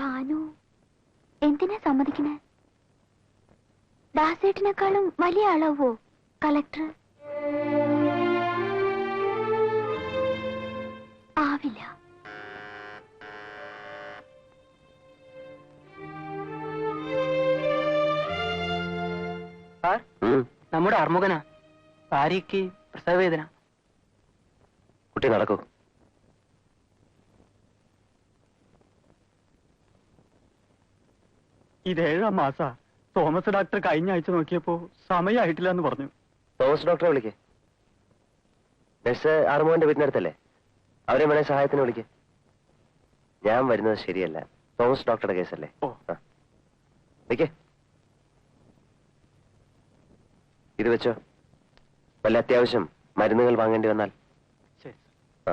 ഭാനു എന്തിനാ സമ്മതിക്കണേ ദാസേട്ടിനേക്കാളും വലിയ ആളാവോ കളക്ടർ ആവില്ല. നമ്മുടെ അർമുഖനാ ഭാര്യയ്ക്ക് പ്രസവവേദന. കുട്ടി നടക്കൂ. ഇത് ഏഴാം മാസാ. തോമസ് ഡോക്ടർ കഴിഞ്ഞ ആഴ്ച നോക്കിയപ്പോ സമയമായിട്ടില്ല എന്ന് പറഞ്ഞു. തോമസ് ഡോക്ടറെ വിളിക്കേ. നഴ്സ് ആറുമോന്റെ വീട്ടിനടുത്തല്ലേ? അവരെ വേണേ സഹായത്തിന് വിളിക്കേ. ഞാൻ വരുന്നത് ശരിയല്ല. തോമസ് ഡോക്ടറുടെ കേസല്ലേ. വിളിക്കേ. ഇത് വെച്ചോ. വല്ല അത്യാവശ്യം മരുന്നുകൾ വാങ്ങേണ്ടി വന്നാൽ. ശരി ആ.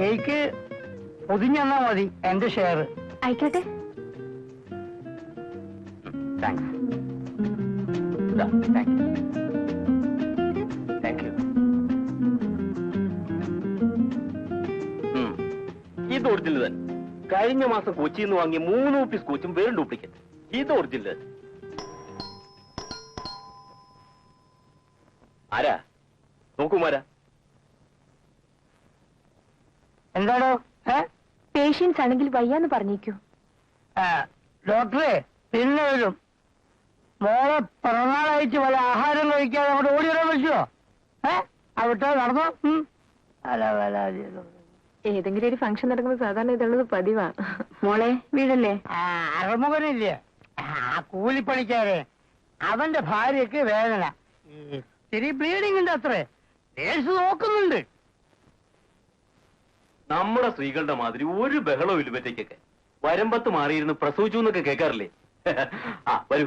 Cake പൊതിഞ്ഞാ മതി എന്റെ ഷെയർ ആയിക്കോട്ടെ. Thanks thank you thank you ഇത് ഒറിജിനൽ തന്നെ. കഴിഞ്ഞ മാസം കൊച്ചിയിൽ നിന്ന് വാങ്ങിയ മൂന്ന് ഓഫീസ് കോച്ചും വെറും ഡ്യൂപ്ലിക്കേറ്റ് ഇത് ഒറിജിനൽ തന്നെ. ആരാ? നോക്കുമാരാ എന്താണോ പേഷ്യൻസ് ആണെങ്കിൽ വയ്യാന്ന് പറഞ്ഞേക്കൂ. ഡോക്ടറെ പിന്നെ വരും. മോളെ പിറന്നാളയച്ച് വല്ല ആഹാരം കഴിക്കാതെ അവിടെ ഓടി വരാൻ പറ്റുമോ? ഏ? അവിടെ നടന്നോ? ഏതെങ്കിലും ഒരു ഫംഗ്ഷൻ നടക്കുമ്പോൾ സാധാരണ ഇതുള്ളത് പതിവാ. മോളെ വീടല്ലേ? അറുമുഖനില്ലേ? ആ കൂലിപ്പണിക്കാരെ. അവന്റെ ഭാര്യക്ക് വേദന. ഇത്തിരി ബ്ലീഡിംഗ് ഉണ്ട് അത്രേ. നേഴ്സ് നോക്കുന്നുണ്ട്. നമ്മുടെ സ്ത്രീകളുടെ മാതിരി ഒരു ബഹളവും ഇല്ല ഇവറ്റയ്ക്കൊക്കെ. വരമ്പത്ത് മാറിയിരുന്ന് പ്രസവിച്ചു എന്നൊക്കെ കേൾക്കാറില്ലേ? ആ വരൂ.